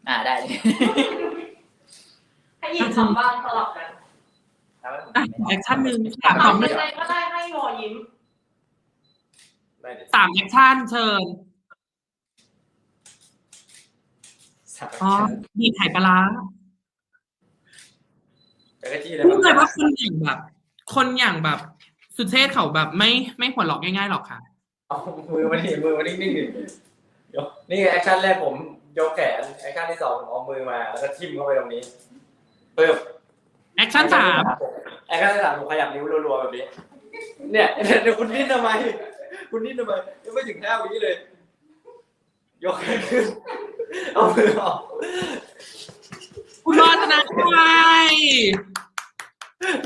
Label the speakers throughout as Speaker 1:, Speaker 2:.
Speaker 1: ำต่อ
Speaker 2: อ่าได้เลย
Speaker 1: ให้ยิงคำบ้างสลับกัน
Speaker 2: ทำให้ผม
Speaker 3: อะ
Speaker 2: ไม่
Speaker 3: แอ
Speaker 2: ได้
Speaker 3: คชั่นหนึ่งสาม
Speaker 1: ทำ
Speaker 3: ส
Speaker 1: ยังไงก็ได้ให้โมยิ้ม
Speaker 4: ได้ดิา
Speaker 3: มแอคชั่นเชิญ
Speaker 4: สาม
Speaker 3: อ๋อบีบไข่ปลาร้า
Speaker 4: จักรจี้เลย
Speaker 3: พูดเลยว่าคนอย่างแบบ คนอย่างแบบ สุเชษฐ์เขาแบบไม่ไม่หัวเราะง่ายๆหรอกค่ะ
Speaker 4: เอามือมาดิมือมานิ่งๆดิยกนี่แอคชั่นแรกผม ยกแขนแอคชั่นที่สองผมเอามือมาแล้วก็ทิ่มเข้าไปตรงนี้ปึ๊บ
Speaker 3: แอคชั่นสาม
Speaker 4: แอคชั่นที่สามผมขยับนิ้วรัวๆแบบนี้ เนี่ยเดี๋ยวคุณดิ้นทำไม คุณดิ้นทำไมยังไม่ถึงห้าวิเลย ยกแขนขึ้น เอามือออก
Speaker 3: คุณรอธนาคาร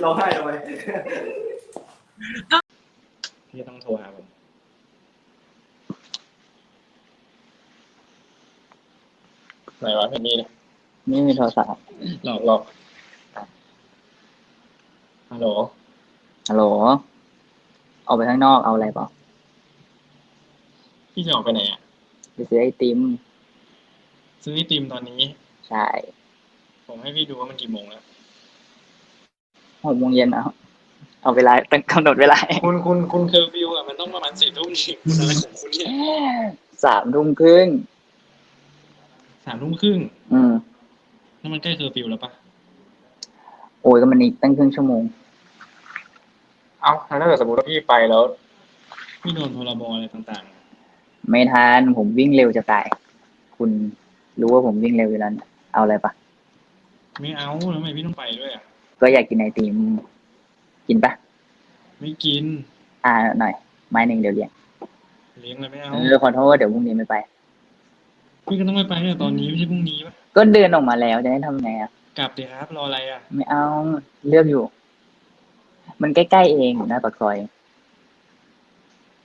Speaker 4: ร้องไห้ทำไมพี่ต้องโทรหาผม ไหนวะเพนนี่
Speaker 2: นี่มีโทรศัพท์
Speaker 4: หลอกหลอกฮัลโหล
Speaker 2: ฮัลโหลออกไปข้างนอกเอาอะไรเปล่า
Speaker 4: พี่จะออกไปไหนอะ
Speaker 2: ไปซื้อไอติม
Speaker 4: ซื้อไอติมตอนนี้
Speaker 2: ใช่
Speaker 4: ผมให้พี่ดูว่ามันกี่โมงแล้ว
Speaker 2: หกโมงเย็นเอาเอาเวลาตั้งกำหนดเวลา
Speaker 4: คุณคุณคุณเคอร์ฟิวอะมันต้องประมาณสี่ทุ่มสิคุณอะไรของคุณเนี่ย
Speaker 2: สามทุ่มครึ่ง
Speaker 4: สามทุ่มครึ่ง
Speaker 2: อืม
Speaker 4: นั่นมันใกล้เคอร์ฟิวแล้วปะ
Speaker 2: โอ้ยก็มันอีกตั้งครึ่งชั่วโมง
Speaker 4: เอาถ้าเกิดสมมติว่าพี่ไปแล้ว พี่โดนพรบอะไรต่าง
Speaker 2: ไม่ทันผมวิ่งเร็วจะตาย คุณรู้ว่าผมวิ่งเร็วอยู่แล้วนะเอาอะไรปะ
Speaker 4: ๆ ไม่เอาแล้วทำไมพี่ต้องไปด้วยอะ
Speaker 2: ก็อยากกินไอติมกินปะ
Speaker 4: ไม่กิน
Speaker 2: อ่าหน่อยไม้หนึ่งเดี๋ยวเลี้ยง
Speaker 4: เลี้ยงเลยไม่เอา
Speaker 2: เออขอโทษเดี๋ยวพรุ่งนี้ไม่ไป
Speaker 4: พี่ก็ต้องไม่ไปเนี่ยตอนนี้ไม่ใช่พรุ่งนี้ปะ
Speaker 2: ก็เดินออกมาแล้วจะให้ทำไงอะ
Speaker 4: กลับเดี๋ยวครับรออะไรอะ
Speaker 2: ไม่เอาเลือกอยู่ มันใกล้ๆเองอยู่หน้าปากซอย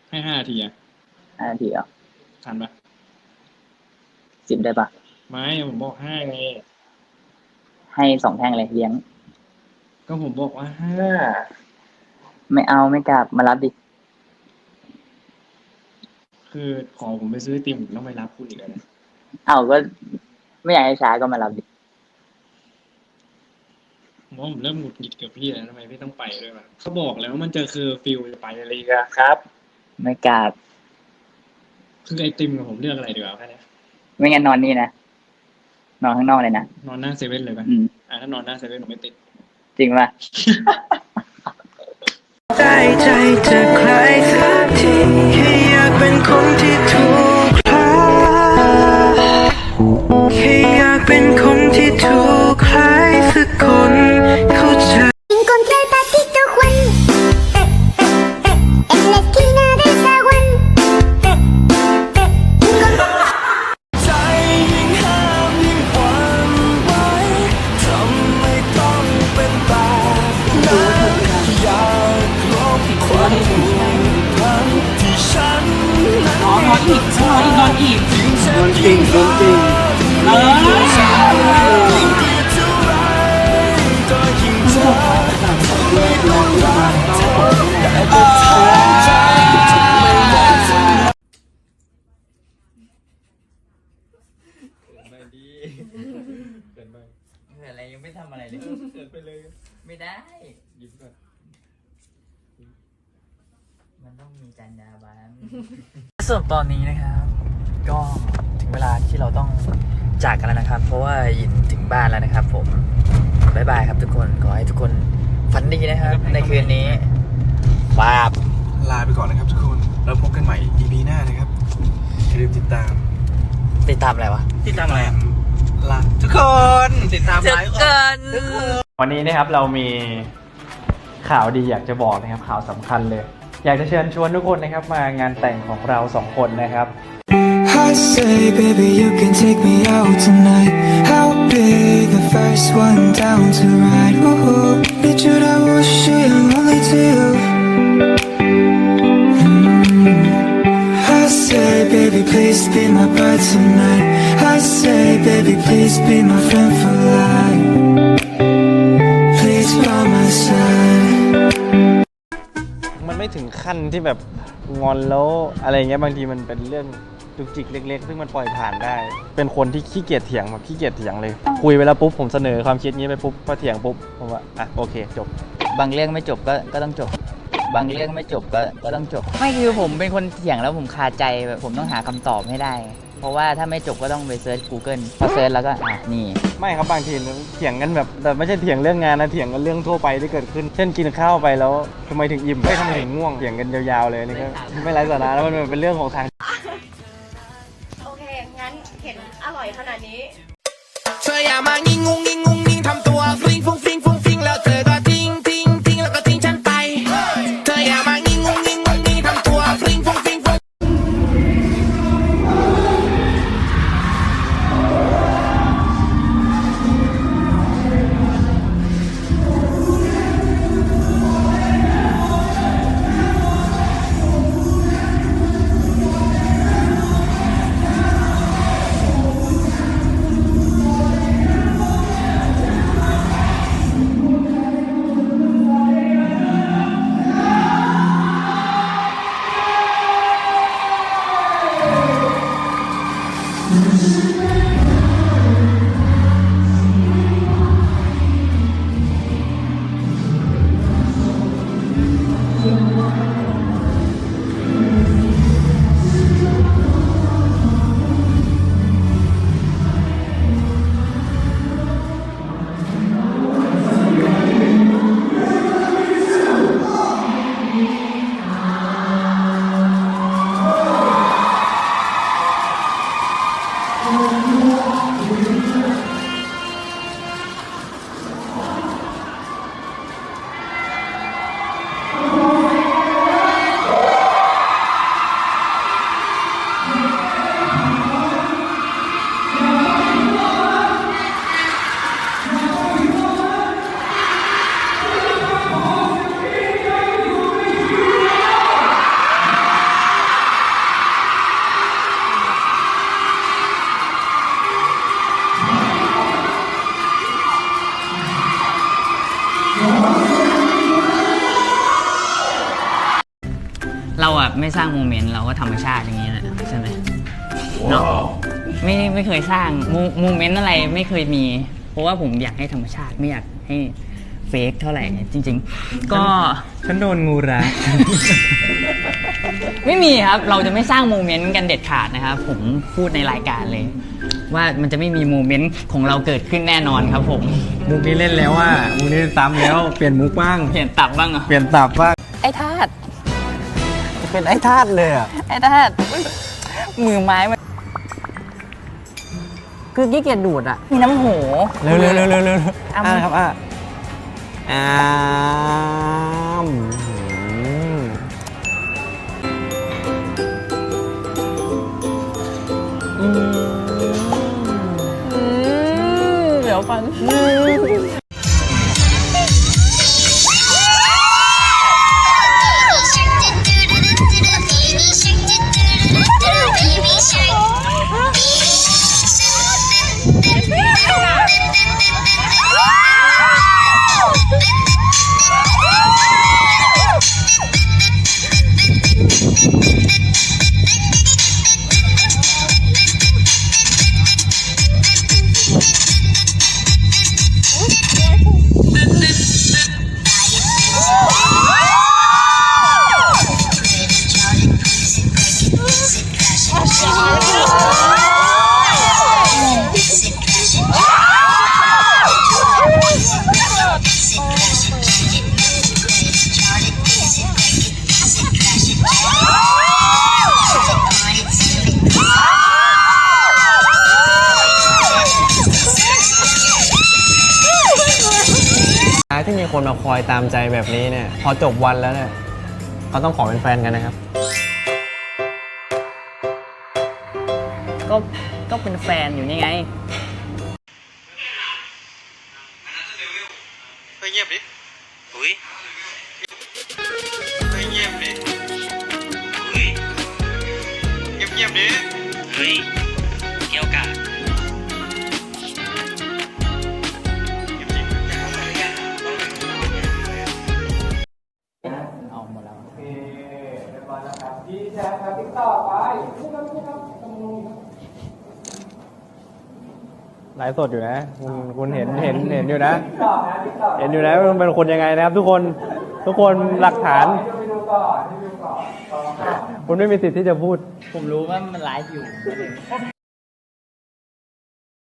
Speaker 4: ให้ห้านาทีอะ
Speaker 2: ห้านาทีเอะ
Speaker 4: ทันปะ
Speaker 2: สิบได้ปะ
Speaker 4: ไม่ผมบอกห้าไง
Speaker 2: ให้สองแท่งเลยเลี้ยง
Speaker 4: ก็ผมบอกว่าห้า
Speaker 2: ไม่เอาไม่กลับมารับดิ
Speaker 4: คือขอผมไปซื้อไอติมผมต้องไปรับคุณอีกแล้วนะ
Speaker 2: เอาก็ไม่อยากให้ช้าก็มารับดิ
Speaker 4: ผมว่าผมเริ่มหงุดหงิดกับพี่แล้วทำไมพี่ต้องไปด้วยวะเขาบอกแล้วว่ามันจะคือฟิลจะไปอะไรกันครับ
Speaker 2: ไม่กลับ
Speaker 4: คือไอติมกับผมเลือกอะไรดีกว่าแค่เนี้ย
Speaker 2: ไม่งั้นนอนนี่นะ นอนข้างนอกเลยนะ
Speaker 4: นอนหน้าเซเว่นเลยปะ
Speaker 2: อืม
Speaker 4: อะถ้านอนหน้าเซเว่นผมไม่ติด
Speaker 2: จริงปะ
Speaker 5: ได้ใจจะใครสักทีแค่อยากเป็นคนที่ถูก เป็นคนที่ถูกใครสักคนเข้าใจ
Speaker 6: Encontré el patito Juan en la esquina del zaguán.
Speaker 5: ใจยิ่งห้ามยิ่งหวั่นไหวทำไมต้องเป็นแบบนั้นอยากลบความผูกพันที่ฉันนั้น
Speaker 3: อ๋อนอนอีกนอนอีกนอนอีก
Speaker 5: ยิ่งเจ็บยิ่งรัก ไม่ได้
Speaker 2: ยิ้ม
Speaker 4: ก่อน
Speaker 2: มันต้องมีจรรยาบรรณส่วนตอนนี้นะครับ ก็ถึงเวลาที่เราต้องจากกันแล้วนะครับ เพราะว่ายินถึงบ้านแล้วนะครับ ผมบายบายครับทุกคนขอให้ทุกคนฝันดีนะครับ ในคืนนี้บาบ
Speaker 7: ลาไปก่อนนะครับทุกคนแล้วพบกันใหม่ EP หน้านะครับอย่าลืมติดตาม
Speaker 2: ติดตามอะไรวะ
Speaker 7: ติดตามอะไรลาทุกคนติดตามไลฟ์
Speaker 4: วันนี้นะครับเรามีข่าวดีอยากจะบอกนะครับข่าวสำคัญเลย อยากจะเชิญชวนทุกคนนะครับมางานแต่งของเราสองคนนะครับ
Speaker 5: I say, baby, you can take me out tonight. I'll be the first one down to ride. Woohoo, need you to wish you only to you. Mm. I say, baby, please be my bride tonight. I say, baby, please be my friend for life.
Speaker 4: ถึงขั้นที่แบบงอนแล้วอะไรเงี้ยบางทีมันเป็นเรื่อง
Speaker 8: จุกจิกเล็กๆ ซึ่งมันปล่อยผ่านได้ เป็นคนที่ขี้เกียจเถียงแบบขี้เกียจเถียงเลย คุยไปแล้วปุ๊บผมเสนอความคิดนี้ไปปุ๊บพอเถียงปุ๊บผมว่าอะโอเค จบ
Speaker 2: บางเรื่องไม่จบก็ก็ต้องจบ บางเรื่องไม่จบก็ก็ต้องจบ ไม่คือผมเป็นคนเถียงแล้วผมคาใจแบบผมต้องหาคำตอบให้ได้ เพราะว่าถ้าไม่จบก็ต้องไปเซิร์ช Google พอเซิร์ชแล้วก็อะนี่
Speaker 8: ไม่ครับบางทีเถียงกันแบบแต่ไม่ใช่เถียงเรื่องงานนะเถียงกันเรื่องทั่วไปที่เกิดขึ้น เช่นกินข้าวไปแล้วทำไมถึงอิ่มไม่ทำไมถึงง่วงเถียงกันยาวๆเลยนี่ก็ไม่ไร้สาระแล้วมันเป็นเรื่องของทาง
Speaker 9: โอเค งั้นเห็นอร่อยขนาดนี้
Speaker 5: เธออย่ามางิงงงงิงงงงิงทำตัวฟริงฟุ้งฟิงฟุ้งฟิง เรา
Speaker 2: อะไม่สร้างโมเมนต์เราก็ธรรมชาติอย่างนี้แหละใช่ไหมเนาะไม่ไม่เคยสร้างโมโมเมนต์อะไรไม่เคยมี เพราะว่าผมอยากให้ธรรมชาติไม่อยากให้เฟกเท่าไหร่จริง ๆ ก็
Speaker 8: ฉันโดนงูรัก
Speaker 2: ไม่มีครับเราจะไม่สร้างโมเมนต์กันเด็ดขาดนะครับผมพูดในรายการเลย ว่ามันจะไม่มีโมเมนต์ของเราเกิดขึ้นแน่นอนครับผม
Speaker 8: มุกนี้เล่นแล้วว่ามุกนี้ซ้ำแล้วเปลี่ยนมุกบ้าง
Speaker 2: เปลี่ยนตับบ้างเหรอ
Speaker 8: เปลี่ยนตับบ้าง
Speaker 2: ไอ้ทาด
Speaker 8: เป็นไอ้ทาสเลยอะ
Speaker 2: ไอ้ทาดมือไม้มันคือขี้เกียจดูดอะ มีน้ำโห
Speaker 8: เร็วเร็วเร็วเร็วเร็ว
Speaker 2: อะ
Speaker 8: อ่าครับอะอ้ามอืม
Speaker 2: เดี๋ยวฟัน
Speaker 8: ที่มีคนมาคอยตามใจแบบนี้เนี่ย พอจบวันแล้วเนี่ยเขาต้องขอเป็นแฟนกันนะครับ
Speaker 2: ก็ก็เป็นแฟนอยู่นี่ไงา
Speaker 8: ติดต่อไปพูดครับพูดครับตำรวจครับ
Speaker 10: ไลฟ์สดอยู่นะ คุณคุณเห็นเห็นเห็นอยู่นะเห็นอยู่นะว่าเป็นคนยังไงนะครับ ทุกคนทุกคนหลักฐานคุณไม่มีสิทธิ์ที่จะพูด
Speaker 2: ผมรู้ว่ามันไลฟ์อยู่